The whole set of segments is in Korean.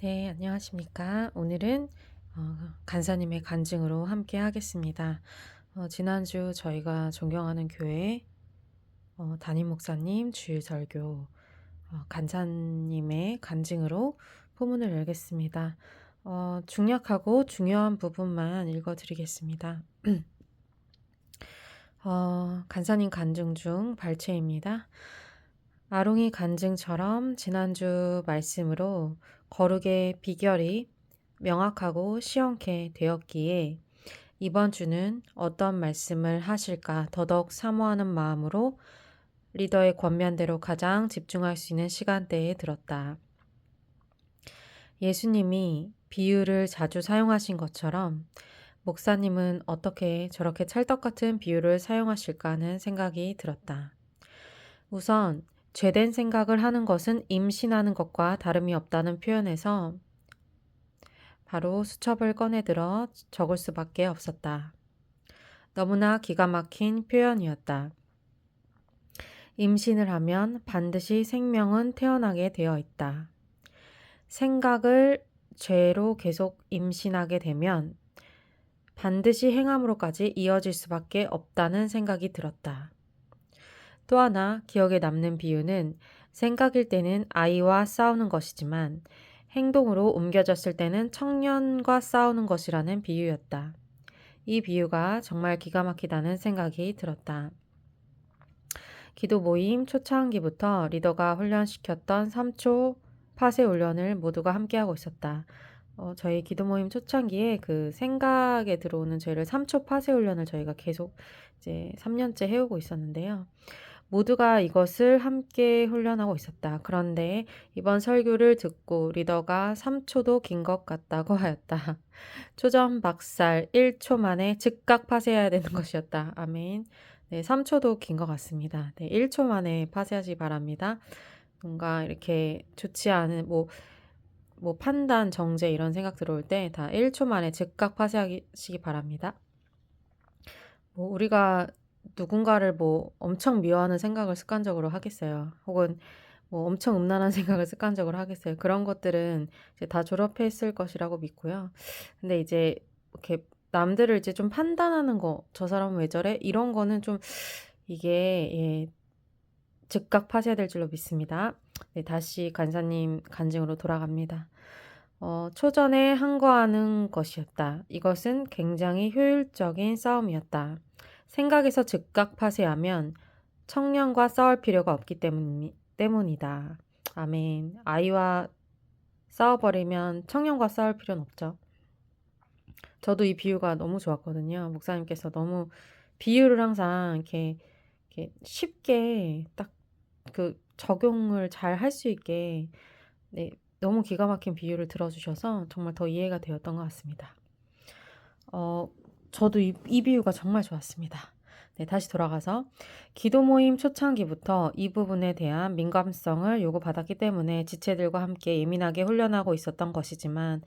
네, 안녕하십니까. 오늘은 어, 간사님의 간증으로 함께 하겠습니다. 어, 지난주 저희가 존경하는 교회 어, 담임 목사님 주일 설교 어, 간사님의 간증으로 포문을 열겠습니다. 어, 중약하고 중요한 부분만 읽어드리겠습니다. 어, 간사님 간증 중 발췌입니다. 아롱이 간증처럼 지난주 말씀으로 거룩의 비결이 명확하고 시원케 되었기에 이번 주는 어떤 말씀을 하실까 더더욱 사모하는 마음으로 리더의 권면대로 가장 집중할 수 있는 시간대에 들었다. 예수님이 비유를 자주 사용하신 것처럼 목사님은 어떻게 저렇게 찰떡 같은 비유를 사용하실까 하는 생각이 들었다. 우선 죄된 생각을 하는 것은 임신하는 것과 다름이 없다는 표현에서 바로 수첩을 꺼내들어 적을 수밖에 없었다. 너무나 기가 막힌 표현이었다. 임신을 하면 반드시 생명은 태어나게 되어 있다. 생각을 죄로 계속 임신하게 되면 반드시 행함으로까지 이어질 수밖에 없다는 생각이 들었다. 또 하나 기억에 남는 비유는 생각일 때는 아이와 싸우는 것이지만 행동으로 옮겨졌을 때는 청년과 싸우는 것이라는 비유였다. 이 비유가 정말 기가 막히다는 생각이 들었다. 기도 모임 초창기부터 리더가 훈련시켰던 3초 파세 훈련을 모두가 함께하고 있었다. 어, 저희 기도 모임 초창기에 그 생각에 들어오는 죄를 3초 파세 훈련을 저희가 계속 이제 3년째 해오고 있었는데요. 모두가 이것을 함께 훈련하고 있었다. 그런데 이번 설교를 듣고 리더가 3초도 긴 것 같다고 하였다. 초전 박살 1초 만에 즉각 파쇄해야 되는 것이었다. 아멘. 네, 3초도 긴 것 같습니다. 네, 1초 만에 파쇄하시 바랍니다. 뭔가 이렇게 좋지 않은 뭐, 뭐 판단, 정제 이런 생각 들어올 때 다 1초 만에 즉각 파쇄하시기 바랍니다. 뭐 우리가 누군가를 뭐 엄청 미워하는 생각을 습관적으로 하겠어요. 혹은 뭐 엄청 음란한 생각을 습관적으로 하겠어요. 그런 것들은 이제 다 졸업했을 것이라고 믿고요. 근데 이제 이렇게 남들을 이제 좀 판단하는 거, 저 사람은 왜 저래? 이런 거는 좀 이게 예, 즉각 파쇄될 줄로 믿습니다. 네, 다시 간사님 간증으로 돌아갑니다. 어, 초전에 항거하는 것이었다. 이것은 굉장히 효율적인 싸움이었다. 생각에서 즉각 파쇄하면 청년과 싸울 필요가 없기 때문, 때문이다. 아멘. 아이와 싸워버리면 청년과 싸울 필요는 없죠. 저도 이 비유가 너무 좋았거든요. 목사님께서 너무 비유를 항상 이렇게, 이렇게 쉽게 딱 그 적용을 잘 할 수 있게 네, 너무 기가 막힌 비유를 들어주셔서 정말 더 이해가 되었던 것 같습니다. 어, 저도 이, 이 비유가 정말 좋았습니다. 네, 다시 돌아가서 기도 모임 초창기부터 이 부분에 대한 민감성을 요구받았기 때문에 지체들과 함께 예민하게 훈련하고 있었던 것이지만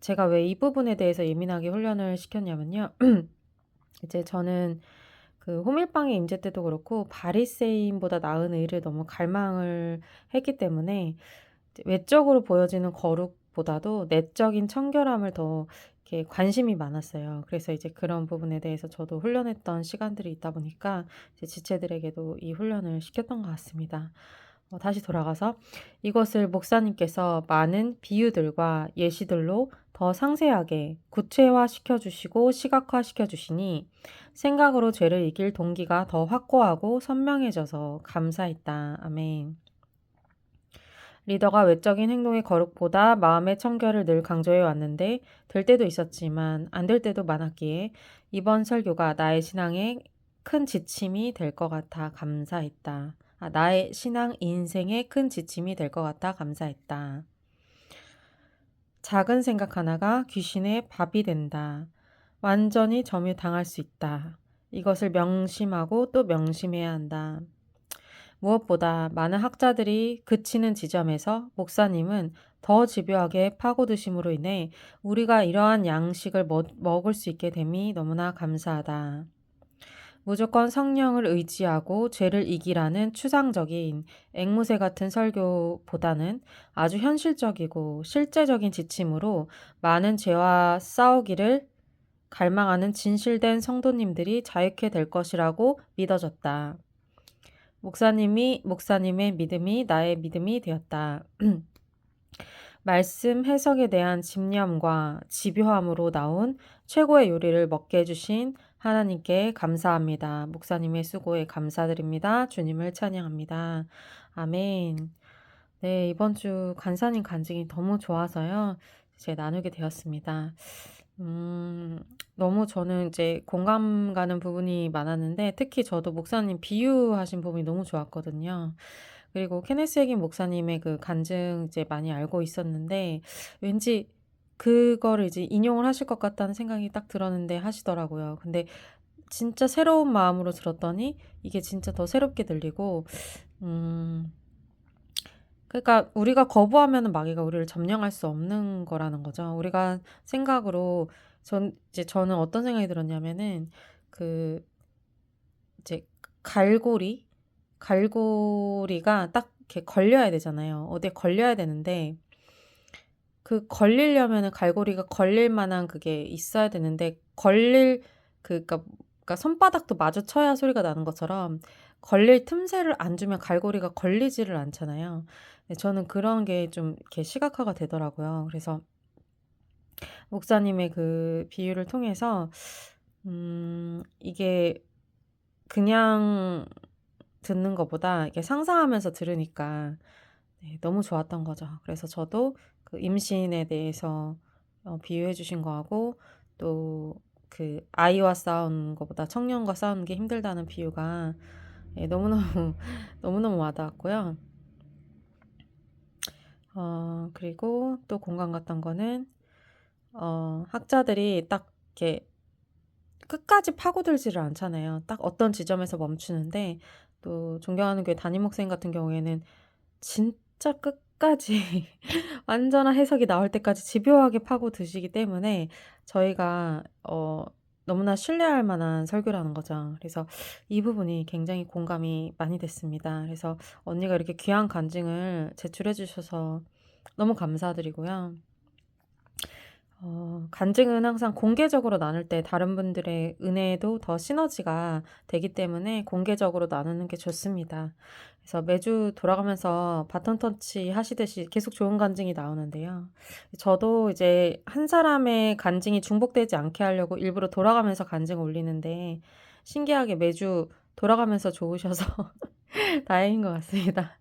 제가 왜 이 부분에 대해서 예민하게 훈련을 시켰냐면요. 이제 저는 그 호밀빵의 임재 때도 그렇고 바리새인보다 나은 의를 너무 갈망을 했기 때문에 외적으로 보여지는 거룩보다도 내적인 청결함을 더 이렇게 관심이 많았어요. 그래서 이제 그런 부분에 대해서 저도 훈련했던 시간들이 있다 보니까 이제 지체들에게도 이 훈련을 시켰던 것 같습니다. 어, 다시 돌아가서 이것을 목사님께서 많은 비유들과 예시들로 더 상세하게 구체화 시켜 주시고 시각화 시켜 주시니 생각으로 죄를 이길 동기가 더 확고하고 선명해져서 감사했다. 아멘. 리더가 외적인 행동의 거룩보다 마음의 청결을 늘 강조해 왔는데 될 때도 있었지만 안 될 때도 많았기에 이번 설교가 나의 신앙에 큰 지침이 될 것 같아 감사했다. 아, 나의 신앙 인생에 큰 지침이 될 것 같아 감사했다. 작은 생각 하나가 귀신의 밥이 된다. 완전히 점유당할 수 있다. 이것을 명심하고 또 명심해야 한다. 무엇보다 많은 학자들이 그치는 지점에서 목사님은 더 집요하게 파고드심으로 인해 우리가 이러한 양식을 먹, 먹을 수 있게 됨이 너무나 감사하다. 무조건 성령을 의지하고 죄를 이기라는 추상적인 앵무새 같은 설교보다는 아주 현실적이고 실제적인 지침으로 많은 죄와 싸우기를 갈망하는 진실된 성도님들이 자유케 될 것이라고 믿어졌다. 목사님이 목사님의 믿음이 나의 믿음이 되었다. 말씀 해석에 대한 집념과 집요함으로 나온 최고의 요리를 먹게 해주신 하나님께 감사합니다. 목사님의 수고에 감사드립니다. 주님을 찬양합니다. 아멘. 네, 이번 주 간사님 간증이 너무 좋아서요. 이제 나누게 되었습니다. 음, 너무 저는 이제 공감 가는 부분이 많았는데 특히 저도 목사님 비유하신 부분이 너무 좋았거든요. 그리고 케네스 에긴 목사님의 그 간증 이제 많이 알고 있었는데 왠지 그거를 이제 인용을 하실 것 같다는 생각이 딱 들었는데 하시더라고요. 근데 진짜 새로운 마음으로 들었더니 이게 진짜 더 새롭게 들리고 음 그러니까 우리가 거부하면은 마귀가 우리를 점령할 수 없는 거라는 거죠. 우리가 생각으로 전 이제 저는 어떤 생각이 들었냐면은 그 이제 갈고리 갈고리가 딱 이렇게 걸려야 되잖아요. 어디에 걸려야 되는데 그 걸리려면은 갈고리가 걸릴 만한 그게 있어야 되는데 걸릴 그 그러니까, 그러니까 손바닥도 마주쳐야 소리가 나는 것처럼 걸릴 틈새를 안 주면 갈고리가 걸리지를 않잖아요. 네, 저는 그런 게 좀 이렇게 시각화가 되더라고요. 그래서 목사님의 그 비유를 통해서 음 이게 그냥 듣는 것보다 이렇게 상상하면서 들으니까 네, 너무 좋았던 거죠. 그래서 저도 그 임신에 대해서 어, 비유해 주신 거하고 또 그 아이와 싸우는 것보다 청년과 싸우는 게 힘들다는 비유가 네, 너무너무 너무너무 와닿았고요. 어, 그리고 또 공감 갔던 거는 어, 학자들이 딱 이렇게 끝까지 파고들지를 않잖아요. 딱 어떤 지점에서 멈추는데 또 존경하는 교회 담임 목사님 같은 경우에는 진짜 끝까지 완전한 해석이 나올 때까지 집요하게 파고드시기 때문에 저희가 어 너무나 신뢰할 만한 설교라는 거죠. 그래서 이 부분이 굉장히 공감이 많이 됐습니다. 그래서 언니가 이렇게 귀한 간증을 제출해 주셔서 너무 감사드리고요. 어, 간증은 항상 공개적으로 나눌 때 다른 분들의 은혜도 더 시너지가 되기 때문에 공개적으로 나누는 게 좋습니다. 그래서 매주 돌아가면서 바톤 터치 하시듯이 계속 좋은 간증이 나오는데요. 저도 이제 한 사람의 간증이 중복되지 않게 하려고 일부러 돌아가면서 간증 올리는데 신기하게 매주 돌아가면서 좋으셔서 다행인 것 같습니다.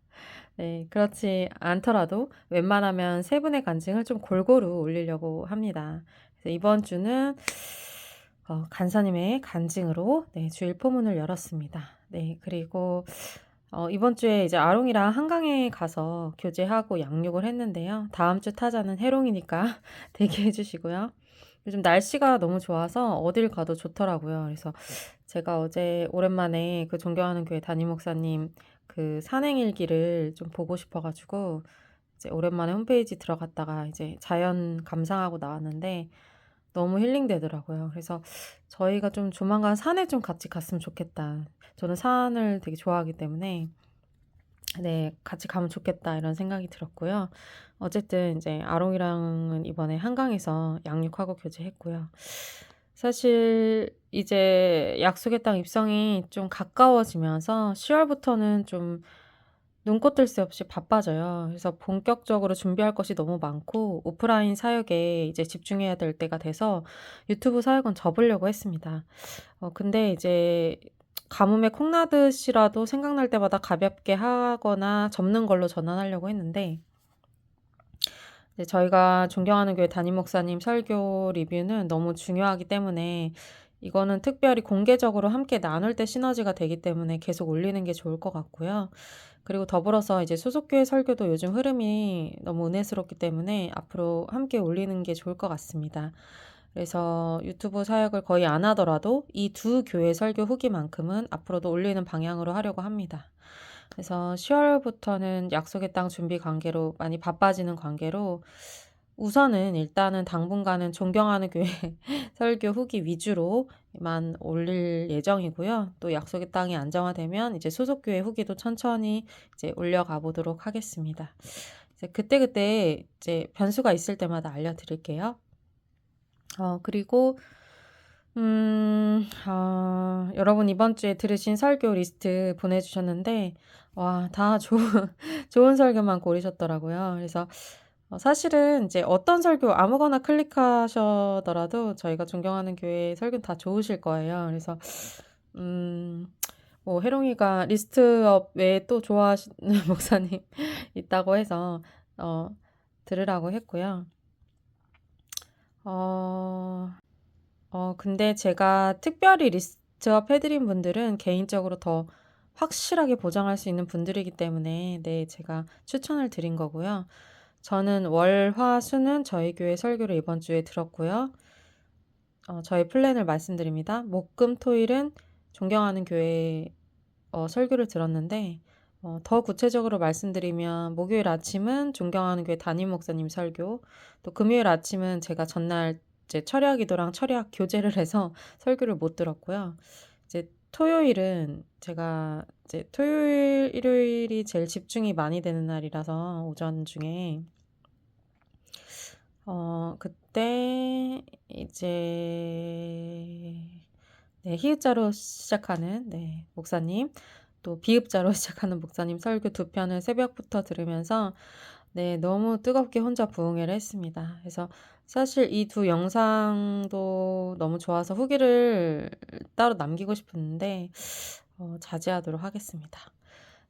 네, 그렇지 않더라도 웬만하면 세 분의 간증을 좀 골고루 올리려고 합니다. 그래서 이번 주는 어, 간사님의 간증으로 네, 주일 포문을 열었습니다. 네, 그리고 어, 이번 주에 이제 아롱이랑 한강에 가서 교제하고 양육을 했는데요. 다음 주 타자는 해롱이니까 대기해 주시고요. 요즘 날씨가 너무 좋아서 어딜 가도 좋더라고요. 그래서 제가 어제 오랜만에 그 존경하는 교회 담임 목사님 그 산행일기를 좀 보고 싶어가지고 이제 오랜만에 홈페이지 들어갔다가 이제 자연 감상하고 나왔는데 너무 힐링되더라고요. 그래서 저희가 좀 조만간 산에 좀 같이 갔으면 좋겠다. 저는 산을 되게 좋아하기 때문에 네, 같이 가면 좋겠다 이런 생각이 들었고요. 어쨌든 이제 아롱이랑은 이번에 한강에서 양육하고 교제했고요. 사실 이제 약속의 땅 입성이 좀 가까워지면서 10월부터는 좀 눈꽃 뜰 새 없이 바빠져요. 그래서 본격적으로 준비할 것이 너무 많고 오프라인 사역에 이제 집중해야 될 때가 돼서 유튜브 사역은 접으려고 했습니다. 어, 근데 이제 가뭄에 콩나듯이라도 생각날 때마다 가볍게 하거나 접는 걸로 전환하려고 했는데 네, 저희가 존경하는 교회 담임 목사님 설교 리뷰는 너무 중요하기 때문에 이거는 특별히 공개적으로 함께 나눌 때 시너지가 되기 때문에 계속 올리는 게 좋을 것 같고요. 그리고 더불어서 이제 소속교회 설교도 요즘 흐름이 너무 은혜스럽기 때문에 앞으로 함께 올리는 게 좋을 것 같습니다. 그래서 유튜브 사역을 거의 안 하더라도 이 두 교회 설교 후기만큼은 앞으로도 올리는 방향으로 하려고 합니다. 그래서 10월부터는 약속의 땅 준비 관계로 많이 바빠지는 관계로 우선은 일단은 당분간은 존경하는 교회 설교 후기 위주로 만 올릴 예정이고요. 또 약속의 땅이 안정화되면 이제 소속 교회 후기도 천천히 이제 올려가 보도록 하겠습니다. 이제 그때그때 이제 변수가 있을 때마다 알려드릴게요. 어, 그리고 음, 아, 여러분 이번 주에 들으신 설교 리스트 보내주셨는데, 와, 다 좋은, 좋은 설교만 고르셨더라고요. 그래서 어, 사실은 이제 어떤 설교 아무거나 클릭하셔더라도 저희가 존경하는 교회 설교는 다 좋으실 거예요. 그래서, 음, 뭐, 해롱이가 리스트업 외에 또 좋아하시는 목사님 있다고 해서, 어, 들으라고 했고요. 어, 어, 근데 제가 특별히 리스트업 해 드린 분들은 개인적으로 더 확실하게 보장할 수 있는 분들이기 때문에 네, 제가 추천을 드린 거고요. 저는 월, 화, 수는 저희 교회 설교를 이번 주에 들었고요. 어, 저희 플랜을 말씀드립니다. 목, 금, 토일은 존경하는 교회 어, 설교를 들었는데 어, 더 구체적으로 말씀드리면 목요일 아침은 존경하는 교회 담임 목사님 설교, 또 금요일 아침은 제가 전날 이제 철야 기도랑 철야 교제를 해서 설교를 못 들었고요. 이제 토요일은 제가 이제 토요일, 일요일이 제일 집중이 많이 되는 날이라서 오전 중에 어, 그때 이제 네, 히읗자로 시작하는 네, 목사님 또 비읍자로 시작하는 목사님 설교 두 편을 새벽부터 들으면서 네, 너무 뜨겁게 혼자 부흥회를 했습니다. 그래서 사실 이두 영상도 너무 좋아서 후기를 따로 남기고 싶었는데 어, 자제하도록 하겠습니다.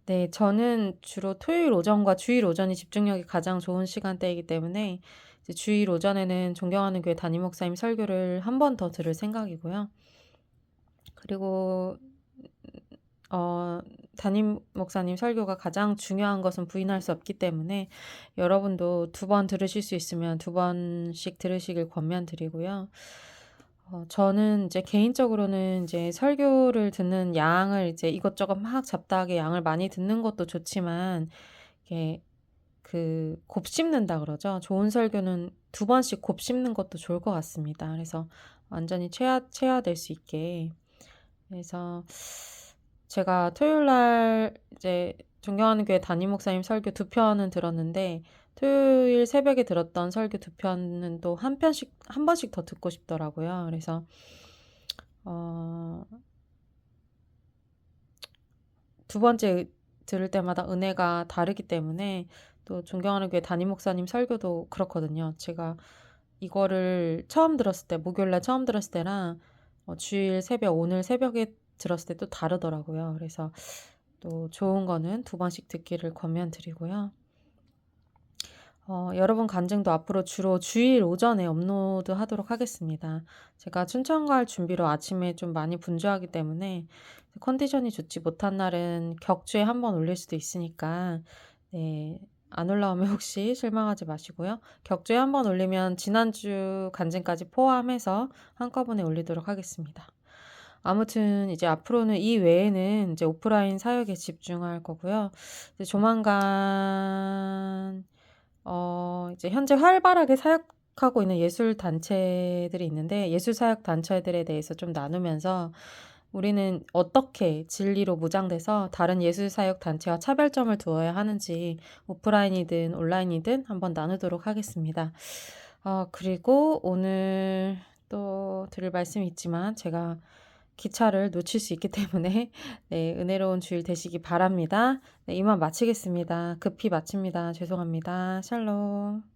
네, 저는 주로 토요일 오전과 주일 오전이 집중력이 가장 좋은 시간대이기 때문에 주일 오전에는 존경하는 교회 담임 목사님 설교를 한 번 더 들을 생각이고요. 그리고 어, 담임 목사님 설교가 가장 중요한 것은 부인할 수 없기 때문에 여러분도 두 번 들으실 수 있으면 두 번씩 들으시길 권면드리고요. 어, 저는 이제 개인적으로는 이제 설교를 듣는 양을 이제 이것저것 막 잡다하게 양을 많이 듣는 것도 좋지만 이게 그 곱씹는다 그러죠. 좋은 설교는 두 번씩 곱씹는 것도 좋을 것 같습니다. 그래서 완전히 체화 체화될 수 있게 그래서 제가 토요일 날 이제 존경하는 교회 담임 목사님 설교 두 편은 들었는데 토요일 새벽에 들었던 설교 두 편은 또 한 편씩 한 번씩 더 듣고 싶더라고요. 그래서 어, 두 번째 들을 때마다 은혜가 다르기 때문에 또 존경하는 교회 담임 목사님 설교도 그렇거든요. 제가 이거를 처음 들었을 때 목요일 날 처음 들었을 때랑 어, 주일 새벽 오늘 새벽에 들었을 때 또 다르더라고요. 그래서 또 좋은 거는 두 번씩 듣기를 권면드리고요. 어, 여러분 간증도 앞으로 주로 주일 오전에 업로드 하도록 하겠습니다. 제가 춘천 갈 준비로 아침에 좀 많이 분주하기 때문에 컨디션이 좋지 못한 날은 격주에 한 번 올릴 수도 있으니까 네, 안 올라오면 혹시 실망하지 마시고요. 격주에 한 번 올리면 지난주 간증까지 포함해서 한꺼번에 올리도록 하겠습니다. 아무튼 이제 앞으로는 이 외에는 이제 오프라인 사역에 집중할 거고요. 이제 조만간 어 이제 현재 활발하게 사역하고 있는 예술 단체들이 있는데 예술 사역 단체들에 대해서 좀 나누면서 우리는 어떻게 진리로 무장돼서 다른 예술 사역 단체와 차별점을 두어야 하는지 오프라인이든 온라인이든 한번 나누도록 하겠습니다. 어, 그리고 오늘 또 드릴 말씀이 있지만 제가 기차를 놓칠 수 있기 때문에 네, 은혜로운 주일 되시기 바랍니다. 네, 이만 마치겠습니다. 급히 마칩니다. 죄송합니다. 샬롬.